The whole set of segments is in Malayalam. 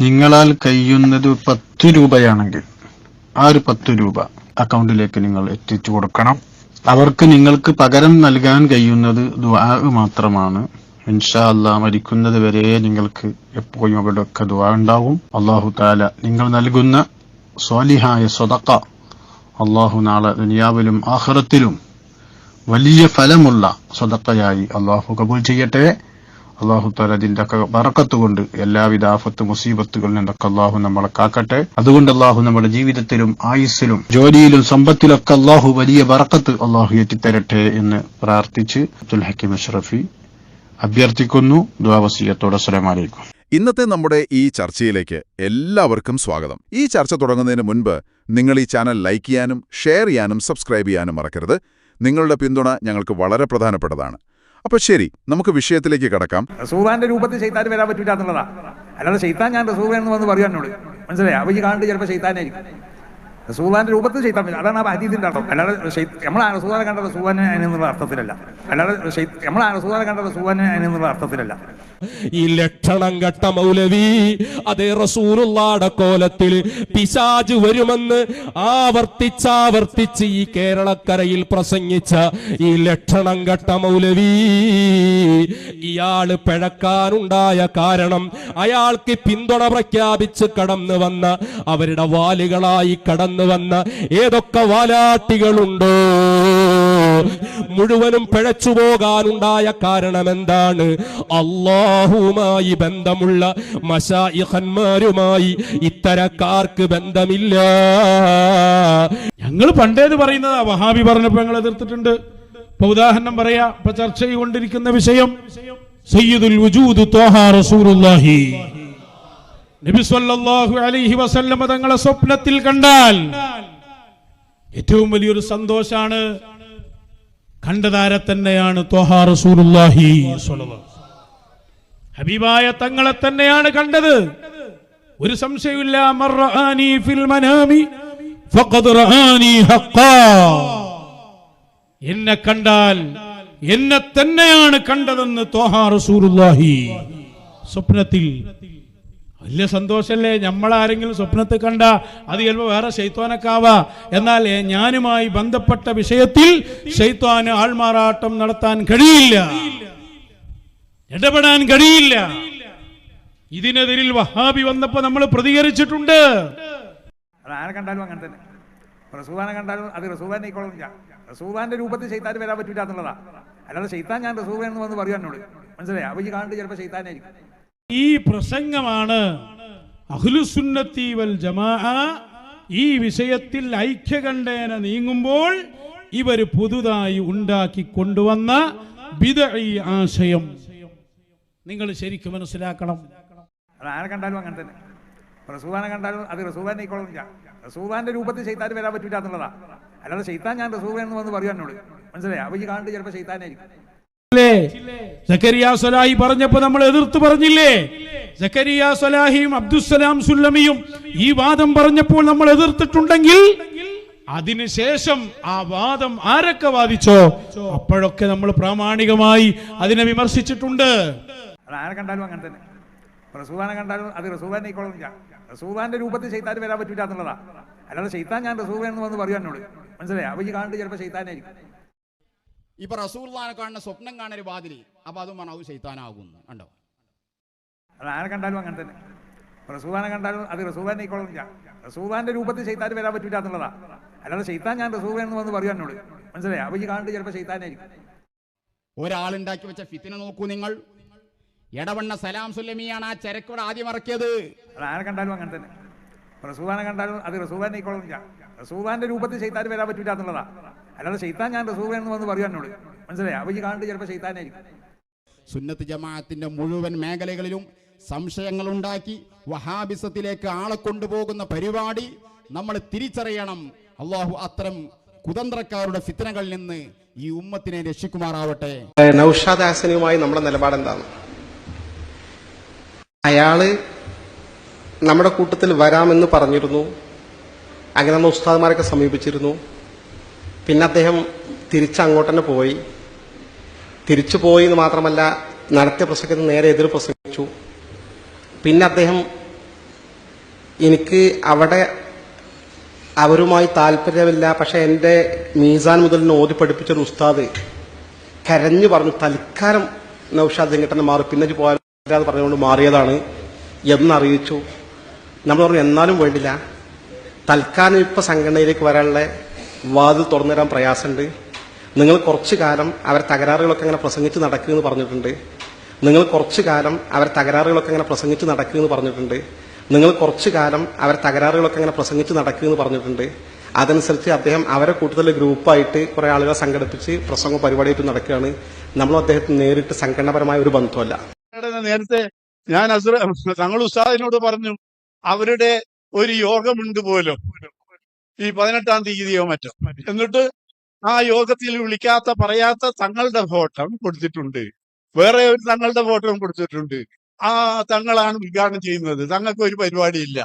നിങ്ങളാൽ കഴിയുന്നത് പത്ത് രൂപയാണെങ്കിൽ ആ ഒരു പത്ത് രൂപ അക്കൗണ്ടിലേക്ക് നിങ്ങൾ എത്തിച്ചു കൊടുക്കണം. അവർക്ക് നിങ്ങൾക്ക് പകരം നൽകാൻ കഴിയുന്നത് ദുആ മാത്രമാണ്. ഇൻഷാ അല്ലാ മരിക്കുന്നത് വരെ നിങ്ങൾക്ക് എപ്പോഴും അവിടെയൊക്കെ ദുആ ഉണ്ടാവും. അള്ളാഹു താല നിങ്ങൾ നൽകുന്ന സ്വാലിഹായ സ്വതക്ക അള്ളാഹു നാളെ ദുനിയാവിലും ആഹ്റത്തിലും വലിയ ഫലമുള്ള സ്വതക്കയായി അള്ളാഹു കബൂൽ ചെയ്യട്ടെ. അള്ളാഹു താല അതിന്റെ വറക്കത്ത് കൊണ്ട് എല്ലാവിധ ആഫത്ത് മുസീബത്തുകളിൽ നിന്നൊക്കെ അള്ളാഹു നമ്മളെ കാക്കട്ടെ. അതുകൊണ്ട് അള്ളാഹു നമ്മുടെ ജീവിതത്തിലും ആയുസ്സിലും ജോലിയിലും സമ്പത്തിലൊക്കെ അള്ളാഹു വലിയ വറക്കത്ത് അള്ളാഹു എത്തിത്തരട്ടെ എന്ന് പ്രാർത്ഥിച്ച് അബ്ദുൽ ഹക്കിം അഷ്റഫി അഭ്യർത്ഥിക്കുന്നു. ദ്വാവസീയത്തോടെ അസ്സലാമലൈക്കും ഇന്നത്തെ നമ്മുടെ ഈ ചർച്ചയിലേക്ക് എല്ലാവർക്കും സ്വാഗതം. ഈ ചർച്ച തുടങ്ങുന്നതിന് മുൻപ് നിങ്ങൾ ഈ ചാനൽ ലൈക്ക് ചെയ്യാനും ഷെയർ ചെയ്യാനും സബ്സ്ക്രൈബ് ചെയ്യാനും മറക്കരുത്. നിങ്ങളുടെ പിന്തുണ ഞങ്ങൾക്ക് വളരെ പ്രധാനപ്പെട്ടതാണ്. അപ്പോൾ ശരി നമുക്ക് വിഷയത്തിലേക്ക് കടക്കാം. റസൂലാന്റെ രൂപത്തിൽ ശൈത്താൻ വരാൻ പറ്റില്ല അല്ലാതെ ചെയ്താൻ ഞാൻ റസൂൽ എന്ന് വന്ന് പറയാനോട് മനസ്സിലായി? അവ ഈ കാണുന്നത് ചിലപ്പോൾ ചെയ്താനായിരിക്കും റസൂലാന്റെ രൂപത്തിൽ ശൈത്താൻ വരും അതാണ് ആ ഹദീസിന്റെ അർത്ഥം. അല്ലാതെ നമ്മൾ ആ റസൂലാനെ കണ്ട റസൂവാനെ അതിനുള്ള അർത്ഥത്തിലല്ല. അല്ലാതെ നമ്മൾ ആ റസൂലാനെ കണ്ട റസൂവാനെ അതിനുള്ള അർത്ഥത്തിലല്ല. ഈ ലക്ഷണം കെട്ട മൗലവി അതേ റസൂലുള്ളാടെ കോലത്തിൽ പിശാജ് വരുമെന്ന് ആവർത്തിച്ചാവർത്തിച്ച് ഈ കേരളക്കരയിൽ പ്രസംഗിച്ച ഈ ലക്ഷണം ഘട്ട മൗലവി. ഇയാൾ പിഴക്കാനുണ്ടായ കാരണം അയാൾക്ക് പിന്തുണ പ്രഖ്യാപിച്ച് കടന്നു വന്ന അവരുടെ വാലുകളായി കടന്നു വന്ന ഏതൊക്കെ വാലാട്ടികളുണ്ടോ? മുഴുവനും പിഴച്ചു പോകാനുണ്ടായ കാരണം എന്താണ് അള്ളാഹുമായി ബന്ധമുള്ള മശായിഖന്മാരുമായി ഇത്തരക്കാർക്ക് ബന്ധമില്ല. ഞങ്ങൾ പണ്ടേത് പറയുന്നത് വഹാബി പറഞ്ഞപ്പോ ഞങ്ങൾ എതിർത്തിട്ടുണ്ട്. ഇപ്പൊ ഉദാഹരണം പറയാ ഇപ്പൊ ചർച്ച ചെയ്തുകൊണ്ടിരിക്കുന്ന വിഷയം സയ്യിദുൽ വജൂദ് തോഹാ റസൂലുള്ളാഹി. നബി സല്ലല്ലാഹു അലൈഹി വസല്ലമ തങ്ങളെ സ്വപ്നത്തിൽ കണ്ടാൽ ഏറ്റവും വലിയൊരു സന്തോഷാണ് കണ്ടതാരെ തന്നെയാണ് റസൂലുള്ളാഹി ഹബീബായ തങ്ങളെ തന്നെയാണ് കണ്ടത്. ഒരു സംശയമില്ല ഫിൽ മനാമി ഫഖദ് ഹഖാ എന്നെ കണ്ടാൽ എന്നെ തന്നെയാണ് കണ്ടതെന്ന് ത്വാഹ റസൂലുള്ളാഹി സ്വപ്നത്തിൽ വലിയ സന്തോഷമല്ലേ നമ്മളാരെങ്കിലും സ്വപ്നത്തിൽ കണ്ട അത് ചിലപ്പോൾ വേറെ ശൈത്വാനക്കാവാ. എന്നാൽ ഞാനുമായി ബന്ധപ്പെട്ട വിഷയത്തിൽ ശൈത്വാന് ആൾമാറാട്ടം നടത്താൻ കഴിയില്ല. ഇടപെടാൻ കഴിയില്ല. ഇതിനെതിരിൽ വഹാബി വന്നപ്പോ നമ്മൾ പ്രതികരിച്ചിട്ടുണ്ട്. ആരെ കണ്ടാലും അങ്ങനെ തന്നെ. റസൂലാനെ കണ്ടാലും അത് ആയിക്കോളുന്നില്ല റസൂലാന്റെ രൂപത്തിൽ ശൈത്താൻ വരാൻ പറ്റില്ല എന്നുള്ളതാ. അല്ലാതെ ഞാൻ റസൂൽ എന്ന് വന്ന് പറയും എന്നോട്. മനസ്സിലായി? അവയ്ക്ക് കാണിട്ട് ചിലപ്പോൾ ചെയ്താനായിരിക്കും ഈ പ്രസംഗമാണ് അഹ്ലുസുന്നത്തി വൽ ജമാ ഈ വിഷയത്തിൽ ഐക്യകണ്ഠേന നീങ്ങുമ്പോൾ ഇവർ പുതുതായി ഉണ്ടാക്കി കൊണ്ടുവന്ന ബിദഈ ആശയം. നിങ്ങൾ ശരിക്കും മനസ്സിലാക്കണം. ആരെ കണ്ടാലും അങ്ങനെ തന്നെ. റസൂബാനെ കണ്ടാലും അത് റസൂബാനെ ആയിക്കോളുന്നില്ല റസൂലാന്റെ രൂപത്തിൽ ശൈത്താൻ വരാൻ പറ്റില്ല എന്നുള്ളതാ. അല്ലാതെ ചെയ്താൻ ഞാൻ റസൂൽ എന്ന് വന്ന് പറയാനോട് മനസ്സിലായി? അവ ഈ കാണിട്ട് ചിലപ്പോൾ ചെയ്താനായിരിക്കും സക്കരിയ സലാഹി പറഞ്ഞപ്പോ നമ്മൾ എതിർത്ത് പറഞ്ഞില്ലേ? സക്കരിയ സലാഹിയും അബ്ദുസലാം സുല്ലമിയും ഈ വാദം പറഞ്ഞപ്പോൾ നമ്മൾ എതിർത്തിട്ടുണ്ടെങ്കിൽ അതിനുശേഷം ആ വാദം ആരൊക്കെ വാദിച്ചോ? അപ്പോഴൊക്കെ നമ്മൾ പ്രാമാണികമായി അതിനെ വിമർശിച്ചിട്ടുണ്ട്. ആരെ കണ്ടാലും അങ്ങനെ തന്നെ. റസൂദാനെ കണ്ടാലും അത് റസൂദാനെ റസൂദാന്റെ രൂപത്തിൽ ചെയ്താൻ വരാൻ പറ്റൂല അല്ലാതെ ചെയ്താൻ ഞാൻ റസൂദാൻ എന്ന് വന്ന് പറയുവാനോട് മനസ്സിലായി? അവ ഈ കാണുന്നത് ചിലപ്പോൾ ചെയ്താനായിരിക്കും ഇപ്പൊ റസൂള്ള കാണുന്ന സ്വപ്നം കാണൊരു ബാതിരി അപ്പൊ അത് മണവ് ചെയ്താനാകുന്നു കണ്ടോ? ആരെ കണ്ടാലും അങ്ങനെ തന്നെ. റസൂദാനെ കണ്ടാലും അത് റസൂലാനെ ആയിക്കോളുന്നില്ല റസൂദാന്റെ രൂപത്തിൽ ചെയ്താൻ വരാൻ പറ്റില്ല എന്നുള്ളതാ. അല്ലാതെ ചെയ്താൻ ഞാൻ റസൂൽ എന്ന് വന്ന് പറയാൻ എന്നോട്. മനസ്സിലായി? അപ്പൊ ഈ കാണുന്നത് ചിലപ്പോൾ ചെയ്താനായിരിക്കും ഒരാളുണ്ടാക്കി വെച്ച ഫിത്തിനെ നോക്കൂ നിങ്ങൾ. എടവണ്ണ സലാം സുല്ലമിയാണ് ആ ചരക്കോട് ആദ്യം ഇറക്കിയത്. ആരെ കണ്ടാലും അങ്ങനെ തന്നെ. റസൂദാനെ കണ്ടാലും അത് റസൂലാനെ ഇക്കൊള്ളില്ല റസൂദാന്റെ രൂപത്തിൽ ചെയ്താൽ വരാൻ പറ്റില്ല എന്നുള്ളതാ. അല്ലാതെ ഷെയ്ത്താൻ ഞാൻ റസൂൽ എന്ന് വന്ന് പറയൂ എന്നോട്. മനസ്സിലായി? അപ്പൊ ഈ കാണുന്നത് ചിലപ്പോൾ ഷെയ്ത്താനായിരിക്കും സുന്നത്ത് ജമാഅത്തിന്റെ മുഴുവൻ മേഖലകളിലും സംശയങ്ങൾ ഉണ്ടാക്കി വഹാബിസത്തിലേക്ക് ആളെ കൊണ്ടുപോകുന്ന പരിപാടി നമ്മൾ തിരിച്ചറിയണം. അള്ളാഹു അത്തരം കുതന്ത്രക്കാരുടെ ഫിത്തനകളിൽ നിന്ന് ഈ ഉമ്മത്തിനെ രക്ഷിക്കുമാറാവട്ടെ. നൌഷാദ് ഹാസനുമായി നമ്മുടെ നിലപാട് എന്താണ്? അയാൾ നമ്മുടെ കൂട്ടത്തിൽ വരാമെന്ന് പറഞ്ഞിരുന്നു. അങ്ങനെ നമ്മൾ ഉസ്താദ്മാരൊക്കെ സമീപിച്ചിരുന്നു. പിന്നെ അദ്ദേഹം തിരിച്ചങ്ങോട്ട് തന്നെ പോയി. തിരിച്ചു പോയി എന്ന് മാത്രമല്ല നടത്തിയ പ്രസംഗത്തിന് നേരെ എതിർ പ്രസംഗിച്ചു. പിന്നെ അദ്ദേഹം എനിക്ക് അവിടെ അവരുമായി താല്പര്യമില്ല പക്ഷെ എന്റെ മീസാൻ മുതൽ ഓതി പഠിപ്പിച്ചൊരു ഉസ്താദ് കരഞ്ഞു പറഞ്ഞു തൽക്കാലം നൌഷാദ് ചെങ്കട്ടനെ മാറി. പിന്നെ പോകാൻ പറഞ്ഞുകൊണ്ട് മാറിയതാണ് എന്നറിയിച്ചു നമ്മൾ പറഞ്ഞു എന്നാലും വേണ്ടില്ല. തൽക്കാലം ഇപ്പൊ സംഘടനയിലേക്ക് വരാനുള്ള വാതിൽ തുറന്നു തരാൻ പ്രയാസമുണ്ട്. നിങ്ങൾ കുറച്ചു കാലം അവർ തകരാറുകളൊക്കെ അങ്ങനെ പ്രസംഗിച്ച് നടക്കുക എന്ന് പറഞ്ഞിട്ടുണ്ട്. നിങ്ങൾ കുറച്ചു കാലം അവർ തകരാറുകളൊക്കെ അങ്ങനെ പ്രസംഗിച്ച് നടക്കുക എന്ന് പറഞ്ഞിട്ടുണ്ട്. നിങ്ങൾ കുറച്ചു കാലം അവർ തകരാറുകളൊക്കെ അങ്ങനെ പ്രസംഗിച്ച് നടക്കുക എന്ന് പറഞ്ഞിട്ടുണ്ട്. അതനുസരിച്ച് അദ്ദേഹം അവരെ കൂട്ടത്തിലെ ഗ്രൂപ്പായിട്ട് കുറെ ആളുകളെ സംഘടിപ്പിച്ച് പ്രസംഗ പരിപാടിയായിട്ട് നടക്കുകയാണ്. നമ്മളും അദ്ദേഹത്തിന് നേരിട്ട് സംഘടനാപരമായ ഒരു ബന്ധമല്ല. നേരത്തെ ഞാൻ തങ്ങൾ ഉസ്താദിനോട് പറഞ്ഞു അവരുടെ ഒരു യോഗമുണ്ട് പോലും. ഈ പതിനെട്ടാം തീയതിയോ മറ്റോ. എന്നിട്ട് ആ യോഗത്തിൽ വിളിക്കാത്ത പറയാത്ത തങ്ങളുടെ ഫോട്ടം കൊടുത്തിട്ടുണ്ട്. വേറെ ഒരു തങ്ങളുടെ ഫോട്ടോ കൊടുത്തിട്ടുണ്ട്. ആ തങ്ങളാണ് ഉദ്ഘാടനം ചെയ്യുന്നത്. തങ്ങൾക്ക് ഒരു പരിപാടിയില്ല.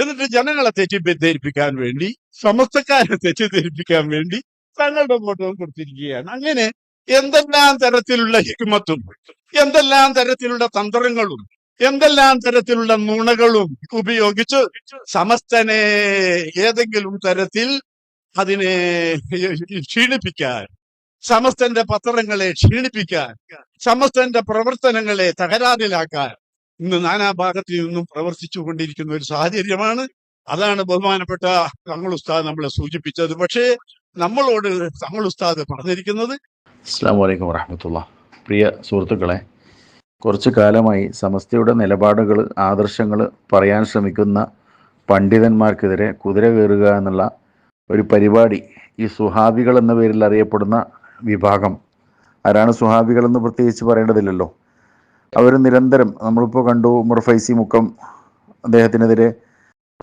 എന്നിട്ട് ജനങ്ങളെ തെറ്റിദ്ധരിപ്പിക്കാൻ വേണ്ടി സമസ്തക്കാരെ തെറ്റിദ്ധരിപ്പിക്കാൻ വേണ്ടി തങ്ങളുടെ ഫോട്ടോ കൊടുത്തിരിക്കുകയാണ്. അങ്ങനെ എന്തെല്ലാം തരത്തിലുള്ള ഹിക്മത്തും എന്തെല്ലാം തരത്തിലുള്ള തന്ത്രങ്ങളും എന്തെല്ലാം തരത്തിലുള്ള നുണകളും ഉപയോഗിച്ച് സമസ്തനെ ഏതെങ്കിലും തരത്തിൽ അതിനെ ക്ഷീണിപ്പിക്കാൻ സമസ്തന്റെ പത്രങ്ങളെ ക്ഷീണിപ്പിക്കാൻ സമസ്തന്റെ പ്രവർത്തനങ്ങളെ തകരാറിലാക്കാൻ ഇന്ന് നാനാഭാഗത്തു നിന്നും പ്രവർത്തിച്ചു കൊണ്ടിരിക്കുന്ന ഒരു സാഹചര്യമാണ്. അതാണ് ബഹുമാനപ്പെട്ട തങ്ങൾ ഉസ്താദ് നമ്മളെ സൂചിപ്പിച്ചത്. പക്ഷേ നമ്മളോട് തങ്ങൾ ഉസ്താദ് പറഞ്ഞിരിക്കുന്നത് അസ്സാം വലൈക്കും വറഹമത്തുള്ള പ്രിയ സുഹൃത്തുക്കളെ കുറച്ചു കാലമായി സമസ്തയുടെ നിലപാടുകൾ ആദർശങ്ങൾ പറയാൻ ശ്രമിക്കുന്ന പണ്ഡിതന്മാർക്കെതിരെ കുതിര കയറുക എന്നുള്ള ഒരു പരിപാടി ഈ സുഹാബികൾ എന്ന പേരിൽ അറിയപ്പെടുന്ന വിഭാഗം. ആരാണ് സുഹാബികൾ എന്ന് പ്രത്യേകിച്ച് പറയേണ്ടതില്ലല്ലോ. അവർ നിരന്തരം നമ്മളിപ്പോൾ കണ്ടു ഉമർ ഫൈസി മുക്കം അദ്ദേഹത്തിനെതിരെ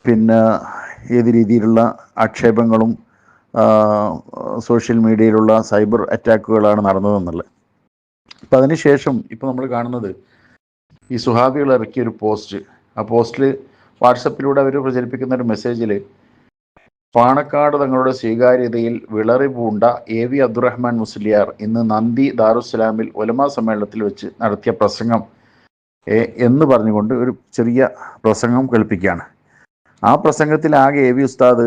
പിന്നെ ഏത് രീതിയിലുള്ള ആക്ഷേപങ്ങളും സോഷ്യൽ മീഡിയയിലുള്ള സൈബർ അറ്റാക്കുകളാണ് നടന്നതെന്നുള്ളത്. അപ്പം അതിനുശേഷം ഇപ്പം നമ്മൾ കാണുന്നത് ഈ സുഹാബികൾ ഇറക്കിയ ഒരു പോസ്റ്റ്. ആ പോസ്റ്റിൽ വാട്സപ്പിലൂടെ അവർ പ്രചരിപ്പിക്കുന്ന ഒരു മെസ്സേജിൽ പാണക്കാട് തങ്ങളുടെ സ്വീകാര്യതയിൽ വിളറി പൂണ്ട എ വി അബ്ദുറഹ്മാൻ മുസ്ലിയാർ ഇന്ന് നന്ദി ദാറുസ്സലാമിൽ ഒലമാ സമ്മേളനത്തിൽ വെച്ച് നടത്തിയ പ്രസംഗം. എന്ന് പറഞ്ഞുകൊണ്ട് ഒരു ചെറിയ പ്രസംഗം കേൾപ്പിക്കുകയാണ്. ആ പ്രസംഗത്തിൽ ആകെ എ വി ഉസ്താദ്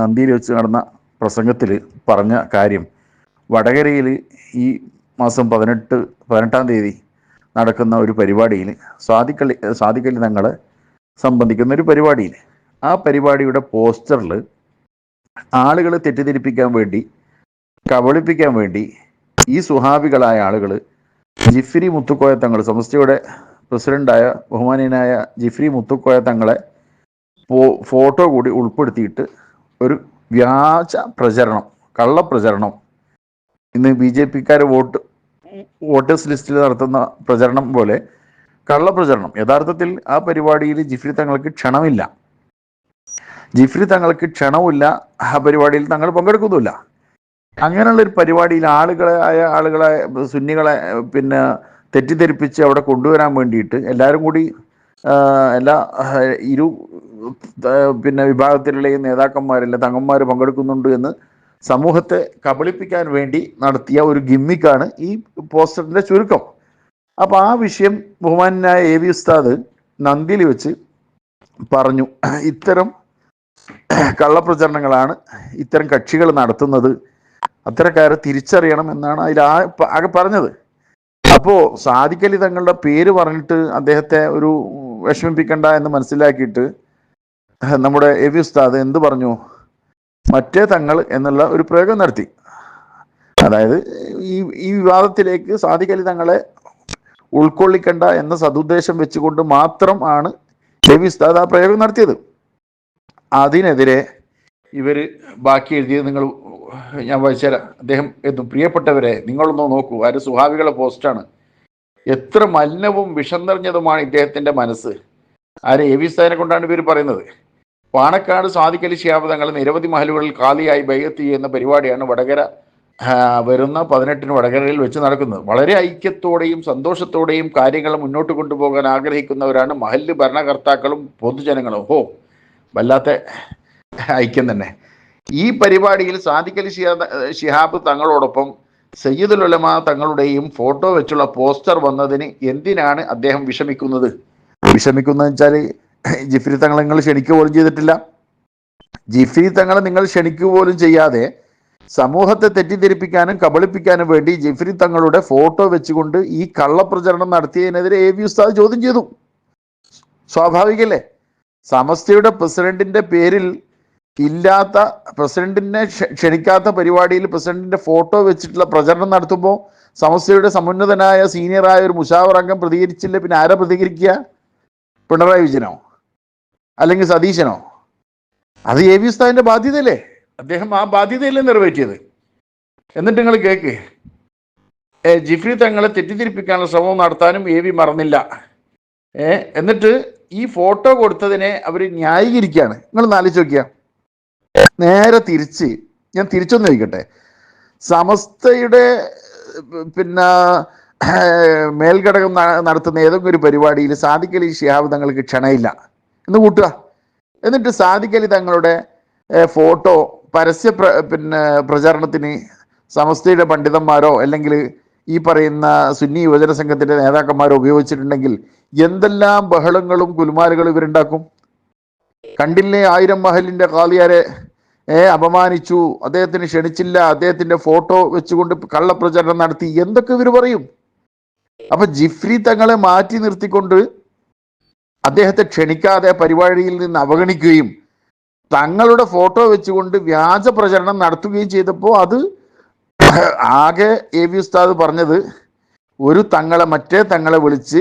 നന്ദിയിൽ വെച്ച് നടന്ന പ്രസംഗത്തിൽ പറഞ്ഞ കാര്യം വടകരയിൽ ഈ മാസം പതിനെട്ട് പതിനെട്ടാം തീയതി നടക്കുന്ന ഒരു പരിപാടിയിൽ സ്വാതിക്കള്ളി സ്വാതിക്കള്ളി തങ്ങളെ സംബന്ധിക്കുന്ന ഒരു പരിപാടിയിൽ. ആ പരിപാടിയുടെ പോസ്റ്ററിൽ ആളുകളെ തെറ്റിദ്ധരിപ്പിക്കാൻ വേണ്ടി കബളിപ്പിക്കാൻ വേണ്ടി ഈ സുഹാബികളായ ആളുകൾ ജിഫ്രി മുത്തുക്കോയ തങ്ങൾ സമസ്തയുടെ പ്രസിഡന്റായ ബഹുമാനീയനായ ജിഫ്രി മുത്തുക്കോയ തങ്ങളെ ഫോട്ടോ കൂടി ഉൾപ്പെടുത്തിയിട്ട് ഒരു വ്യാജ പ്രചരണം കള്ളപ്രചരണം ഇന്ന് ബി ജെ പിക്കാർ വോട്ട് വോട്ടേഴ്സ് ലിസ്റ്റിൽ നടത്തുന്ന പ്രചരണം പോലെ കള്ളപ്രചരണം യഥാർത്ഥത്തിൽ ആ പരിപാടിയിൽ ജിഫ്രി തങ്ങൾക്ക് ക്ഷണമില്ല. ജിഫ്രി തങ്ങൾക്ക് ക്ഷണമില്ല ആ പരിപാടിയിൽ തങ്ങൾ പങ്കെടുക്കുന്നുമില്ല. അങ്ങനെയുള്ള ഒരു പരിപാടിയിൽ ആളുകളെ ആയ ആളുകളെ സുന്നികളെ പിന്നെ തെറ്റിദ്ധരിപ്പിച്ച് അവിടെ കൊണ്ടുവരാൻ വേണ്ടിയിട്ട് എല്ലാവരും കൂടി എല്ലാ ഇരു പിന്നെ വിഭാഗത്തിലുള്ള നേതാക്കന്മാരില്ല തങ്ങന്മാർ പങ്കെടുക്കുന്നുണ്ട് എന്ന് സമൂഹത്തെ കബളിപ്പിക്കാൻ വേണ്ടി നടത്തിയ ഒരു ഗിമ്മിക്കാണ് ഈ പോസ്റ്ററിന്റെ ചുരുക്കം. അപ്പോൾ ആ വിഷയം ബഹുമാനായ എ വി ഉസ്താദ് നന്ദിയിൽ വെച്ച് പറഞ്ഞു. ഇത്തരം കള്ളപ്രചരണങ്ങളാണ് ഇത്തരം കക്ഷികൾ നടത്തുന്നത്. അത്തരക്കാരെ തിരിച്ചറിയണം എന്നാണ് അതിൽ ആ ആകെ പറഞ്ഞത്. അപ്പോൾ സാദിഖലി തങ്ങളുടെ പേര് പറഞ്ഞിട്ട് അദ്ദേഹത്തെ ഒരു വിഷമിപ്പിക്കണ്ട എന്ന് മനസ്സിലാക്കിയിട്ട് നമ്മുടെ എ വി ഉസ്താദ് എന്ത് പറഞ്ഞു? മറ്റേ തങ്ങൾ എന്നുള്ള ഒരു പ്രയോഗം നടത്തി. അതായത് ഈ ഈ വിവാദത്തിലേക്ക് സാദിഖലി തങ്ങളെ ഉൾക്കൊള്ളിക്കണ്ട എന്ന സതുദ്ദേശം വെച്ചുകൊണ്ട് മാത്രം ആണ് രവി ഉസ്താദ് ആ പ്രയോഗം നടത്തിയത്. അതിനെതിരെ ഇവർ ബാക്കി എഴുതിയത് നിങ്ങൾ ഞാൻ വായിച്ചുതരാം. അദ്ദേഹം എന്നും പ്രിയപ്പെട്ടവരെ നിങ്ങളൊന്ന് നോക്കൂ. ആര്? സുഹാവികളെ പോസ്റ്റാണ്. എത്ര മലിനവും വിഷം നിറഞ്ഞതുമാണ് ഇദ്ദേഹത്തിന്റെ മനസ്സ്. ആര്? എ വി സ്ഥാനെ കൊണ്ടാണ് ഇവർ പറയുന്നത്. പാണക്കാട് ശിഹാബ് തങ്ങൾ നിരവധി മഹലുകളിൽ കാലിയായി ബൈഗത്ത് എന്ന പരിപാടിയാണ് വടകര വരുന്ന പതിനെട്ടിന് വടകരയിൽ വെച്ച് നടക്കുന്നത്. വളരെ ഐക്യത്തോടെയും സന്തോഷത്തോടെയും കാര്യങ്ങൾ മുന്നോട്ട് കൊണ്ടുപോകാൻ ആഗ്രഹിക്കുന്നവരാണ് മഹല്ല് ഭരണകർത്താക്കളും പൊതുജനങ്ങളും. ഹോ വല്ലാത്ത ഐക്യം തന്നെ. ഈ പരിപാടിയിൽ സാദിഖലി ഷിഹാബ് തങ്ങളോടൊപ്പം സയ്യിദുൽ ഉലമ തങ്ങളുടെയും ഫോട്ടോ വെച്ചുള്ള പോസ്റ്റർ വന്നതിന് എന്തിനാണ് അദ്ദേഹം വിഷമിക്കുന്നത്? വിഷമിക്കുന്നത് വെച്ചാൽ ജിഫ്രി തങ്ങളെ നിങ്ങൾ ക്ഷണിക്കുക പോലും ചെയ്തിട്ടില്ല. ജിഫ്രി തങ്ങളെ നിങ്ങൾ ക്ഷണിക്കുക പോലും ചെയ്യാതെ സമൂഹത്തെ തെറ്റിദ്ധരിപ്പിക്കാനും കബളിപ്പിക്കാനും വേണ്ടി ജിഫ്രി തങ്ങളുടെ ഫോട്ടോ വെച്ചുകൊണ്ട് ഈ കള്ളപ്രചരണം നടത്തിയതിനെതിരെ എ വി ഉസ്താദ് ചോദ്യം ചെയ്തു. സ്വാഭാവികല്ലേ? സമസ്തയുടെ പ്രസിഡന്റിന്റെ പേരിൽ ഇല്ലാത്ത പ്രസിഡന്റിനെ ക്ഷ- ക്ഷണിക്കാത്ത പരിപാടിയിൽ പ്രസിഡന്റിന്റെ ഫോട്ടോ വെച്ചിട്ടുള്ള പ്രചരണം നടത്തുമ്പോൾ സമസ്തയുടെ സമുന്നതനായ സീനിയറായ ഒരു മുഷാവർ അംഗം പ്രതികരിച്ചില്ല. പിന്നെ ആരാ പ്രതികരിക്കുക? പിണറായി വിജയനോ? അല്ലെങ്കിൽ സതീശനോ? അത് എ വി ഉസ്താദിന്റെ ബാധ്യതയല്ലേ? അദ്ദേഹം ആ ബാധ്യതയല്ലേ നിറവേറ്റിയത്. എന്നിട്ട് നിങ്ങൾ കേക്ക്. ജിഫ്രി തങ്ങളെ തെറ്റിദ്ധരിപ്പിക്കാനുള്ള ശ്രമം നടത്താനും എ വി മറന്നില്ല. എന്നിട്ട് ഈ ഫോട്ടോ കൊടുത്തതിനെ അവർ ന്യായീകരിക്കുകയാണ്. നിങ്ങൾ ആലോചിച്ച് നോക്കിയ. നേരെ തിരിച്ച് ഞാൻ തിരിച്ചൊന്ന് ചോദിക്കട്ടെ. സമസ്തയുടെ പിന്നെ മേൽഘടകം നടത്തുന്ന ഏതെങ്കിലും ഒരു പരിപാടിയിൽ സാദിഖലി ഷിഹാബ് തങ്ങൾക്ക് ക്ഷണയില്ല എന്ന് കൂട്ടുക. എന്നിട്ട് സാദിഖലി തങ്ങളുടെ ഫോട്ടോ പരസ്യ പ്ര പിന്നെ പ്രചാരണത്തിന് സമസ്തയുടെ പണ്ഡിതന്മാരോ അല്ലെങ്കിൽ ഈ പറയുന്ന സുന്നി യുവജന സംഘത്തിന്റെ നേതാക്കന്മാരോ ഉപയോഗിച്ചിട്ടുണ്ടെങ്കിൽ എന്തെല്ലാം ബഹളങ്ങളും കുലുമാലുകളും ഇവരുണ്ടാക്കും? കണ്ടില്ലേ ആയിരം മഹലിന്റെ കാളിയാരെ ഏ അപമാനിച്ചു അദ്ദേഹത്തിന് ക്ഷണിച്ചില്ല അദ്ദേഹത്തിന്റെ ഫോട്ടോ വെച്ചുകൊണ്ട് കള്ളപ്രചരണം നടത്തി എന്തൊക്കെ ഇവർ പറയും? അപ്പൊ ജിഫ്രി തങ്ങളെ മാറ്റി നിർത്തിക്കൊണ്ട് അദ്ദേഹത്തെ ക്ഷണിക്കാതെ പരിപാടിയിൽ നിന്ന് അവഗണിക്കുകയും തങ്ങളുടെ ഫോട്ടോ വെച്ചുകൊണ്ട് വ്യാജ പ്രചരണം നടത്തുകയും ചെയ്തപ്പോൾ അത് ആകെ എ വി ഉസ്താദ് പറഞ്ഞത് ഒരു തങ്ങളെ മറ്റേ തങ്ങളെ വിളിച്ച്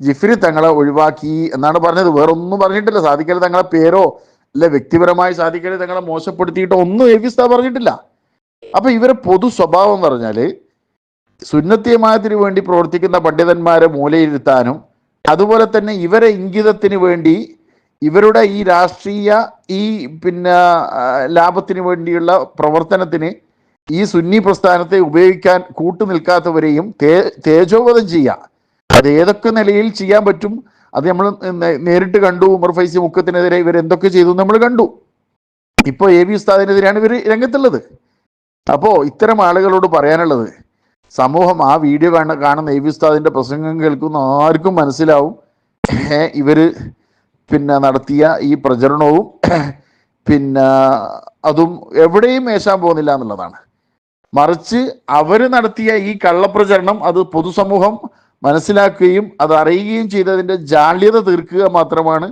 ജിഫ്രി തങ്ങളെ ഒഴിവാക്കി എന്നാണ് പറഞ്ഞത്. വേറൊന്നും പറഞ്ഞിട്ടില്ല. സാധിക്കൽ തങ്ങളെ പേരോ അല്ലെ വ്യക്തിപരമായി സാധിക്കൽ തങ്ങളെ മോശപ്പെടുത്തിയിട്ടോ ഒന്നും എ വി ഉസ്താദ് പറഞ്ഞിട്ടില്ല. അപ്പൊ ഇവരെ പൊതു സ്വഭാവം എന്ന് പറഞ്ഞാൽ സുന്നത്തിയമായതിനു വേണ്ടി പ്രവർത്തിക്കുന്ന പണ്ഡിതന്മാരെ മൂലയിരുത്താനും അതുപോലെ തന്നെ ഇവരെ ഇംഗിതത്തിന് വേണ്ടി ഇവരുടെ ഈ രാഷ്ട്രീയ ഈ പിന്നെ ലാഭത്തിന് വേണ്ടിയുള്ള പ്രവർത്തനത്തിന് ഈ സുന്നി പ്രസ്ഥാനത്തെ ഉപയോഗിക്കാൻ കൂട്ടുനിൽക്കാത്തവരെയും തേ തേജോവധം ചെയ്യുക അത് ഏതൊക്കെ നിലയിൽ ചെയ്യാൻ പറ്റും അത് നമ്മൾ നേരിട്ട് കണ്ടു ഉമർ ഫൈസി മുക്കത്തിനെതിരെ ഇവർ എന്തൊക്കെ ചെയ്തു നമ്മൾ കണ്ടു. ഇപ്പോൾ എ വി ഉസ്താദിനെതിരെയാണ് ഇവർ രംഗത്തുള്ളത്. അപ്പോൾ ഇത്തരം ആളുകളോട് പറയാനുള്ളത് സമൂഹം ആ വീഡിയോ കാണ കാണുന്ന എ വി ഉസ്താദിന്റെ പ്രസംഗം കേൾക്കുന്ന ആർക്കും മനസ്സിലാവും. ഇവർ പിന്നെ നടത്തിയ ഈ പ്രചരണവും പിന്നെ അതും എവിടെയും മേശാൻ പോകുന്നില്ല എന്നുള്ളതാണ്. മറിച്ച് അവർ നടത്തിയ ഈ കള്ളപ്രചരണം അത് പൊതുസമൂഹം മനസ്സിലാക്കുകയും അത് അറിയുകയും ചെയ്തതിന്റെ ജാള്യത തീർക്കുക മാത്രമാണ്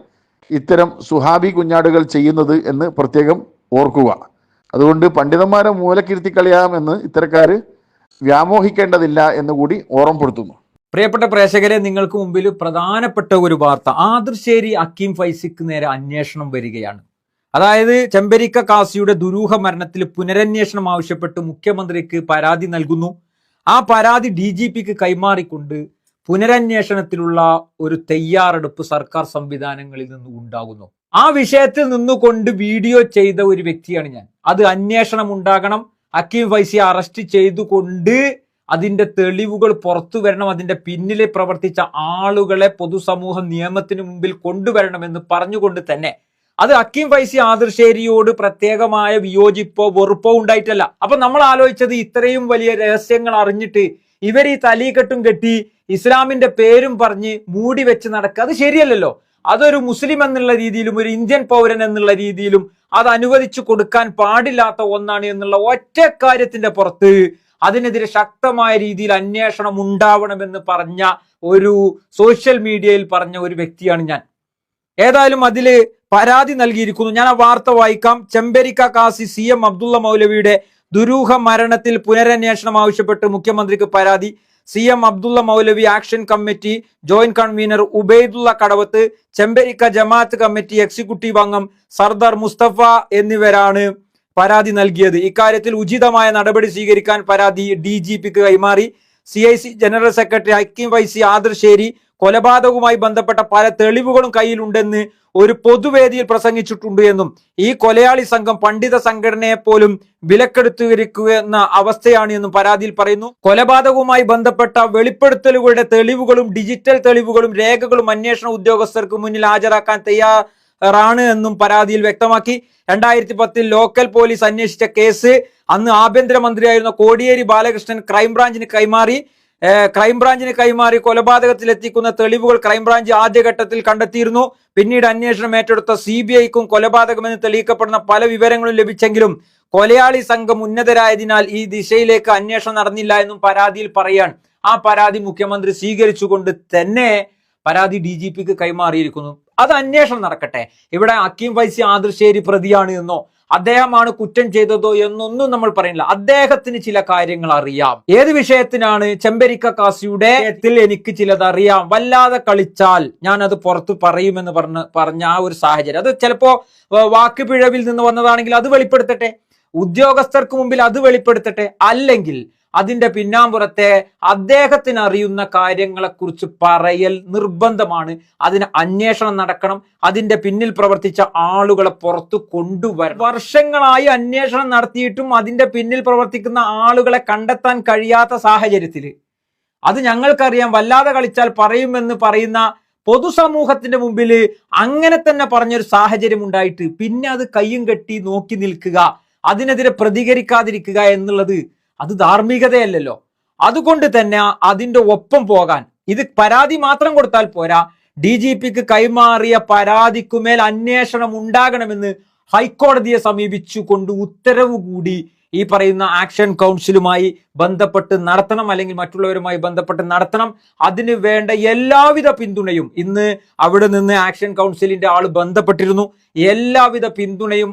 ഇത്തരം സുഹാബി കുഞ്ഞാടുകൾ ചെയ്യുന്നത് എന്ന് പ്രത്യേകം ഓർക്കുക. അതുകൊണ്ട് പണ്ഡിതന്മാരെ മൂലക്കിരുത്തി കളയാമെന്ന് ഇത്തരക്കാര് വ്യാമോഹിക്കേണ്ടതില്ല എന്ന് കൂടി ഓർമ്മപ്പെടുത്തുന്നു. പ്രിയപ്പെട്ട പ്രേക്ഷകരെ നിങ്ങൾക്ക് മുമ്പിൽ പ്രധാനപ്പെട്ട ഒരു വാർത്ത. ആതിർശ്ശേരി അക്കീം ഫൈസിക്ക് നേരെ അന്വേഷണം വരികയാണ്. അതായത് ചെമ്പരിക്ക കാസിയുടെ ദുരൂഹ മരണത്തിൽ പുനരന്വേഷണം ആവശ്യപ്പെട്ട് മുഖ്യമന്ത്രിക്ക് പരാതി നൽകുന്നു. ആ പരാതി ഡി ജി പിക്ക് കൈമാറിക്കൊണ്ട് പുനരന്വേഷണത്തിലുള്ള ഒരു തയ്യാറെടുപ്പ് സർക്കാർ സംവിധാനങ്ങളിൽ നിന്ന് ഉണ്ടാകുന്നു. ആ വിഷയത്തിൽ നിന്നുകൊണ്ട് വീഡിയോ ചെയ്ത ഒരു വ്യക്തിയാണ് ഞാൻ. അത് അന്വേഷണം ഉണ്ടാകണം അക്കീം ഫൈസിയെ അറസ്റ്റ് ചെയ്തുകൊണ്ട് അതിന്റെ തെളിവുകൾ പുറത്തു വരണം അതിന്റെ പിന്നിലെ പ്രവർത്തിച്ച ആളുകളെ പൊതുസമൂഹ നിയമത്തിന് മുമ്പിൽ കൊണ്ടുവരണമെന്ന് പറഞ്ഞുകൊണ്ട് തന്നെ അത് അക്കീം ഫൈസി ആദർശേരിയോട് പ്രത്യേകമായ വിയോജിപ്പോ വെറുപ്പോ ഉണ്ടായിട്ടല്ല. അപ്പൊ നമ്മൾ ആലോചിച്ചത് ഇത്രയും വലിയ രഹസ്യങ്ങൾ അറിഞ്ഞിട്ട് ഇവർ ഈ തലീകെട്ടും കെട്ടി ഇസ്ലാമിന്റെ പേരും പറഞ്ഞ് മൂടി വെച്ച് നടക്കുക. അത് ശരിയല്ലല്ലോ. അതൊരു മുസ്ലിം എന്നുള്ള രീതിയിലും ഒരു ഇന്ത്യൻ പൗരൻ എന്നുള്ള രീതിയിലും അത് അനുവദിച്ചു കൊടുക്കാൻ പാടില്ലാത്ത ഒന്നാണ് എന്നുള്ള ഒറ്റ കാര്യത്തിന്റെ പുറത്ത് അതിനെതിരെ ശക്തമായ രീതിയിൽ അന്വേഷണം ഉണ്ടാവണമെന്ന് പറഞ്ഞ ഒരു സോഷ്യൽ മീഡിയയിൽ പറഞ്ഞ ഒരു വ്യക്തിയാണ് ഞാൻ. ഏതായാലും അതിൽ പരാതി നൽകിയിരിക്കുന്നു. ഞാൻ ആ വാർത്ത വായിക്കാം. ചെമ്പരിക്ക കാസി സി എം അബ്ദുള്ള മൗലവിയുടെ ദുരൂഹ മരണത്തിൽ പുനരന്വേഷണം ആവശ്യപ്പെട്ട് മുഖ്യമന്ത്രിക്ക് പരാതി. സി എം അബ്ദുള്ള മൗലവി action committee joint convener Ubaidulla Kadavath Chembarikka ജമാഅത്ത് കമ്മിറ്റി എക്സിക്യൂട്ടീവ് അംഗം സർദാർ മുസ്തഫ എന്നിവരാണ് പരാതി നൽകിയത്. ഇക്കാര്യത്തിൽ ഉചിതമായ നടപടി സ്വീകരിക്കാൻ പരാതി ഡി ജി പിക്ക് കൈമാറി. C I C general secretary Hakeem Faizy Adrisseri കൊലപാതകവുമായി ബന്ധപ്പെട്ട പല തെളിവുകളും കയ്യിലുണ്ടെന്ന് ഒരു പൊതുവേദിയിൽ പ്രസംഗിച്ചിട്ടുണ്ട് എന്നും ഈ കൊലയാളി സംഘം പണ്ഡിത സംഘടനയെ പോലും വിലക്കെടുത്തിരിക്കുന്ന അവസ്ഥയാണ് എന്നും പരാതിയിൽ പറയുന്നു. കൊലപാതകവുമായി ബന്ധപ്പെട്ട വെളിപ്പെടുത്തലുകളുടെ തെളിവുകളും ഡിജിറ്റൽ തെളിവുകളും രേഖകളും അന്വേഷണ ഉദ്യോഗസ്ഥർക്ക് മുന്നിൽ ഹാജരാക്കാൻ തയ്യാറാണ് എന്നും പരാതിയിൽ വ്യക്തമാക്കി. രണ്ടായിരത്തി പത്തിൽ ലോക്കൽ പോലീസ് അന്വേഷിച്ച കേസ് അന്ന് ആഭ്യന്തരമന്ത്രിയായിരുന്ന കോടിയേരി ബാലകൃഷ്ണൻ ക്രൈംബ്രാഞ്ചിന് കൈമാറി. ക്രൈംബ്രാഞ്ചിന് കൈമാറി കൊലപാതകത്തിൽ എത്തിക്കുന്ന തെളിവുകൾ ക്രൈംബ്രാഞ്ച് ആദ്യഘട്ടത്തിൽ കണ്ടെത്തിയിരുന്നു. പിന്നീട് അന്വേഷണം ഏറ്റെടുത്ത സി ബി ഐക്കും കൊലപാതകമെന്ന് തെളിയിക്കപ്പെടുന്ന പല വിവരങ്ങളും ലഭിച്ചെങ്കിലും കൊലയാളി സംഘം ഉന്നതരായതിനാൽ ഈ ദിശയിലേക്ക് അന്വേഷണം നടന്നില്ല എന്നും പരാതിയിൽ പറയാൻ ആ പരാതി മുഖ്യമന്ത്രി സ്വീകരിച്ചുകൊണ്ട് തന്നെ പരാതി ഡി ജി പിക്ക് കൈമാറിയിരിക്കുന്നു. അത് അന്വേഷണം നടക്കട്ടെ. ഇവിടെ അക്കീം വൈസി ആദർശേരി പ്രതിയാണ് എന്നോ അദ്ദേഹമാണ് കുറ്റം ചെയ്തതോ എന്നൊന്നും നമ്മൾ പറയുന്നില്ല. അദ്ദേഹത്തിന് ചില കാര്യങ്ങൾ അറിയാം. ഏത് വിഷയത്തിനാണ് ചെമ്പരിക്ക കാസിയുടെ എനിക്ക് ചിലത് അറിയാം. വല്ലാതെ കളിച്ചാൽ ഞാൻ അത് പുറത്തു പറയുമെന്ന് പറഞ്ഞ പറഞ്ഞ ആ ഒരു സാഹചര്യം. അത് ചിലപ്പോ വാക്ക് പിഴവിൽ നിന്ന് വന്നതാണെങ്കിൽ അത് വെളിപ്പെടുത്തട്ടെ? ഉദ്യോഗസ്ഥർക്ക് മുമ്പിൽ അത് വെളിപ്പെടുത്തട്ടെ? അല്ലെങ്കിൽ അതിന്റെ പിന്നാമ്പുറത്തെ അദ്ദേഹത്തിന് അറിയുന്ന കാര്യങ്ങളെക്കുറിച്ച് പറയൽ നിർബന്ധമാണ്. അതിന് അന്വേഷണം നടക്കണം. അതിന്റെ പിന്നിൽ പ്രവർത്തിച്ച ആളുകളെ പുറത്തു കൊണ്ടുവരണം. വർഷങ്ങളായി അന്വേഷണം നടത്തിയിട്ടും അതിന്റെ പിന്നിൽ പ്രവർത്തിക്കുന്ന ആളുകളെ കണ്ടെത്താൻ കഴിയാത്ത സാഹചര്യത്തിൽ അത് ഞങ്ങൾക്കറിയാം. വല്ലാതെ കളിച്ചാൽ പറയുമെന്ന് പറയുന്ന പൊതുസമൂഹത്തിന്റെ മുമ്പിൽ അങ്ങനെ തന്നെ പറഞ്ഞൊരു സാഹചര്യം ഉണ്ടായിട്ട് പിന്നെ അത് കയ്യും കെട്ടി നോക്കി നിൽക്കുക. അതിനെതിരെ പ്രതികരിക്കാതിരിക്കുക എന്നുള്ളത് അത് ധാർമ്മികതയല്ലല്ലോ. അതുകൊണ്ട് തന്നെ അതിന്റെ ഒപ്പം പോകാൻ ഇത് പരാതി മാത്രം കൊടുത്താൽ പോരാ ഡി ജി പിക്ക് കൈമാറിയ പരാതിക്കുമേൽ അന്വേഷണം ഉണ്ടാകണമെന്ന് ഹൈക്കോടതിയെ സമീപിച്ചുകൊണ്ട് ഉത്തരവ് കൂടി ഈ പറയുന്ന ആക്ഷൻ കൗൺസിലുമായി ബന്ധപ്പെട്ട് നടത്തണം അല്ലെങ്കിൽ മറ്റുള്ളവരുമായി ബന്ധപ്പെട്ട് നടത്തണം. അതിന് വേണ്ട എല്ലാവിധ പിന്തുണയും ഇന്ന് അവിടെ നിന്ന് ആക്ഷൻ കൗൺസിലിന്റെ ആൾ ബന്ധപ്പെട്ടിരുന്നു. എല്ലാവിധ പിന്തുണയും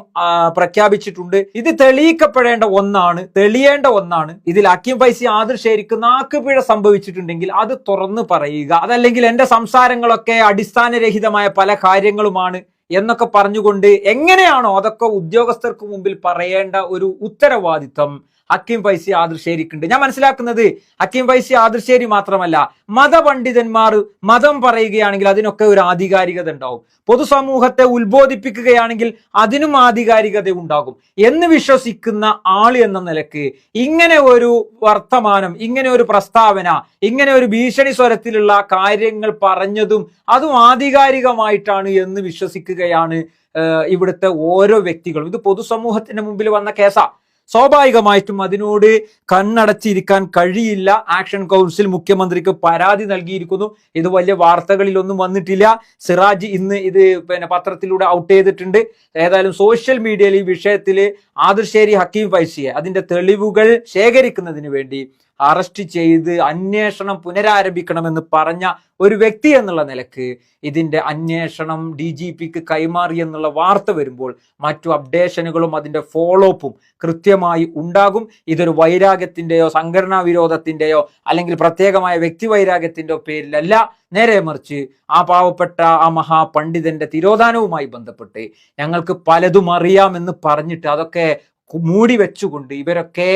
പ്രഖ്യാപിച്ചിട്ടുണ്ട്. ഇത് തെളിയിക്കപ്പെടേണ്ട ഒന്നാണ് തെളിയേണ്ട ഒന്നാണ്. ഇതിൽ അക്കിം പൈസ ആദർശേരിക്ക് നാക്കുപിഴ സംഭവിച്ചിട്ടുണ്ടെങ്കിൽ അത് തുറന്നു പറയുക. അതല്ലെങ്കിൽ എന്റെ സംസാരങ്ങളൊക്കെ അടിസ്ഥാനരഹിതമായ പല കാര്യങ്ങളുമാണ് എന്നൊക്കെ പറഞ്ഞുകൊണ്ട് എങ്ങനെയാണോ അതൊക്കെ ഉദ്യോഗസ്ഥർക്ക് മുമ്പിൽ പറയേണ്ട ഒരു ഉത്തരവാദിത്വം ഹക്കീം ഫൈസി ആദർശേരിക്കുണ്ട് ഞാൻ മനസ്സിലാക്കുന്നത് ഹക്കീം ഫൈസി ആദർശേരി മാത്രമല്ല മതപണ്ഡിതന്മാർ മതം പറയുകയാണെങ്കിൽ അതിനൊക്കെ ഒരു ആധികാരികത ഉണ്ടാവും. പൊതുസമൂഹത്തെ ഉത്ബോധിപ്പിക്കുകയാണെങ്കിൽ അതിനും ആധികാരികത ഉണ്ടാകും. എന്ന് വിശ്വസിക്കുന്ന ആൾ എന്ന നിലയ്ക്ക് ഇങ്ങനെ ഒരു വർത്തമാനം ഇങ്ങനെ ഒരു പ്രസ്താവന ഇങ്ങനെ ഒരു ഭീഷണി സ്വരത്തിലുള്ള കാര്യങ്ങൾ പറഞ്ഞതും അതും ആധികാരികമായിട്ടാണ് എന്ന് വിശ്വസിക്കുകയാണ് ഇവിടുത്തെ ഓരോ വ്യക്തികളും. ഇത് പൊതുസമൂഹത്തിന്റെ മുമ്പിൽ വന്ന കേസാ. സ്വാഭാവികമായിട്ടും അതിനോട് കണ്ണടച്ചിരിക്കാൻ കഴിയില്ല. ആക്ഷൻ കൗൺസിൽ മുഖ്യമന്ത്രിക്ക് പരാതി നൽകിയിരിക്കുന്നു. ഇത് വലിയ വാർത്തകളിലൊന്നും വന്നിട്ടില്ല. സിറാജ് ഇന്ന് ഇത് പിന്നെ പത്രത്തിലൂടെ ഔട്ട് ചെയ്തിട്ടുണ്ട്. ഏതായാലും സോഷ്യൽ മീഡിയയിൽ ഈ വിഷയത്തിൽ ആദർശേരി ഹക്കീം ഫൈസിയെ അതിന്റെ തെളിവുകൾ ശേഖരിക്കുന്നതിന് വേണ്ടി അറസ്റ്റ് ചെയ്ത് അന്വേഷണം പുനരാരംഭിക്കണമെന്ന് പറഞ്ഞ ഒരു വ്യക്തി എന്നുള്ള നിലയ്ക്ക് ഇതിന്റെ അന്വേഷണം ഡി ജി പിക്ക് കൈമാറി എന്നുള്ള വാർത്ത വരുമ്പോൾ മറ്റു അപ്ഡേഷനുകളും അതിന്റെ ഫോളോ അപ്പും കൃത്യമായി ഉണ്ടാകും. ഇതൊരു വൈരാഗ്യത്തിന്റെയോ സംഘടനാ വിരോധത്തിന്റെയോ അല്ലെങ്കിൽ പ്രത്യേകമായ വ്യക്തി വൈരാഗ്യത്തിന്റെയോ പേരിലല്ല. നേരെ മറിച്ച് ആ പാവപ്പെട്ട ആ മഹാപണ്ഡിതന്റെ തിരോധാനവുമായി ബന്ധപ്പെട്ട് ഞങ്ങൾക്ക് പലതും അറിയാമെന്ന് പറഞ്ഞിട്ട് അതൊക്കെ മൂടി വെച്ചുകൊണ്ട് ഇവരൊക്കെ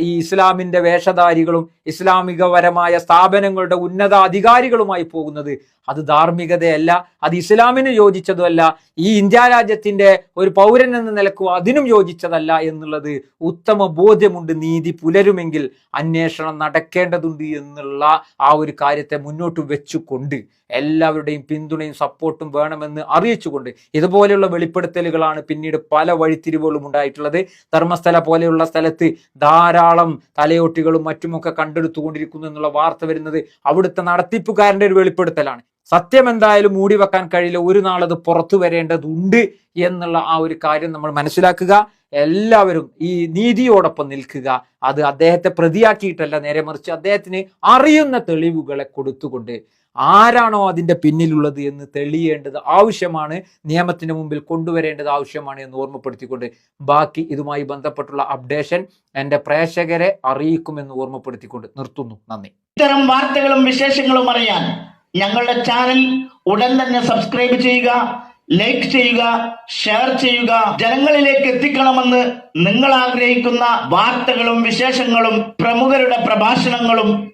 ഈ ഇസ്ലാമിന്റെ വേഷധാരികളും ഇസ്ലാമികപരമായ സ്ഥാപനങ്ങളുടെ ഉന്നതാധികാരികളുമായി പോകുന്നത് അത് ധാർമ്മികതയല്ല അത് ഇസ്ലാമിന് യോജിച്ചതുമല്ല ഈ ഇന്ത്യ രാജ്യത്തിന്റെ ഒരു പൗരൻ എന്ന നിലക്കും അതിനും യോജിച്ചതല്ല എന്നുള്ളത് ഉത്തമ ബോധ്യമുണ്ട് നീതി പുലരുമെങ്കിൽ അന്വേഷണം നടക്കേണ്ടതുണ്ട് എന്നുള്ള ആ ഒരു കാര്യത്തെ മുന്നോട്ട് വെച്ചുകൊണ്ട് എല്ലാവരുടെയും പിന്തുണയും സപ്പോർട്ടും വേണമെന്ന് അറിയിച്ചുകൊണ്ട് ഇതുപോലെയുള്ള വെളിപ്പെടുത്തലുകളാണ് പിന്നീട് പല വഴിത്തിരിവുകളും ഉണ്ടായിട്ടുള്ളത്. ധർമ്മസ്ഥല പോലെയുള്ള സ്ഥലത്ത് ധാരാളം തലയോട്ടികളും മറ്റുമൊക്കെ കണ്ടെടുത്തുകൊണ്ടിരിക്കുന്നു എന്നുള്ള വാർത്ത വരുന്നത് അവിടുത്തെ നടത്തിപ്പുകാരന്റെ ഒരു വെളിപ്പെടുത്തലാണ്. സത്യം എന്തായാലും മൂടി വെക്കാൻ കഴിയില്ല. ഒരു നാളത് പുറത്തു വരേണ്ടതുണ്ട് എന്നുള്ള ആ ഒരു കാര്യം നമ്മൾ മനസ്സിലാക്കുക. എല്ലാവരും ഈ നീതിയോടൊപ്പം നിൽക്കുക. അത് അദ്ദേഹത്തെ പ്രതിയാക്കിയിട്ടല്ല നേരെ മറിച്ച് അദ്ദേഹത്തിന് അറിയുന്ന തെളിവുകളെ കൊടുത്തുകൊണ്ട് ആരാണോ അതിന്റെ പിന്നിലുള്ളത് എന്ന് തെളിയേണ്ടത് ആവശ്യമാണ്. നിയമത്തിന് മുമ്പിൽ കൊണ്ടുവരേണ്ടത് ആവശ്യമാണ് എന്ന് ഓർമ്മപ്പെടുത്തിക്കൊണ്ട് ബാക്കി ഇതുമായി ബന്ധപ്പെട്ടുള്ള അപ്ഡേഷൻ എന്റെ പ്രേക്ഷകരെ അറിയിക്കുമെന്ന് ഓർമ്മപ്പെടുത്തിക്കൊണ്ട് നിർത്തുന്നു. നന്ദി. ഇത്തരം വാർത്തകളും വിശേഷങ്ങളും അറിയാൻ ഞങ്ങളുടെ ചാനൽ ഉടൻ തന്നെ സബ്സ്ക്രൈബ് ചെയ്യുക ലൈക്ക് ചെയ്യുക ഷെയർ ചെയ്യുക. ജനങ്ങളിലേക്ക് എത്തിക്കണമെന്ന് നിങ്ങൾ ആഗ്രഹിക്കുന്ന വാർത്തകളും വിശേഷങ്ങളും പ്രമുഖരുടെ പ്രഭാഷണങ്ങളും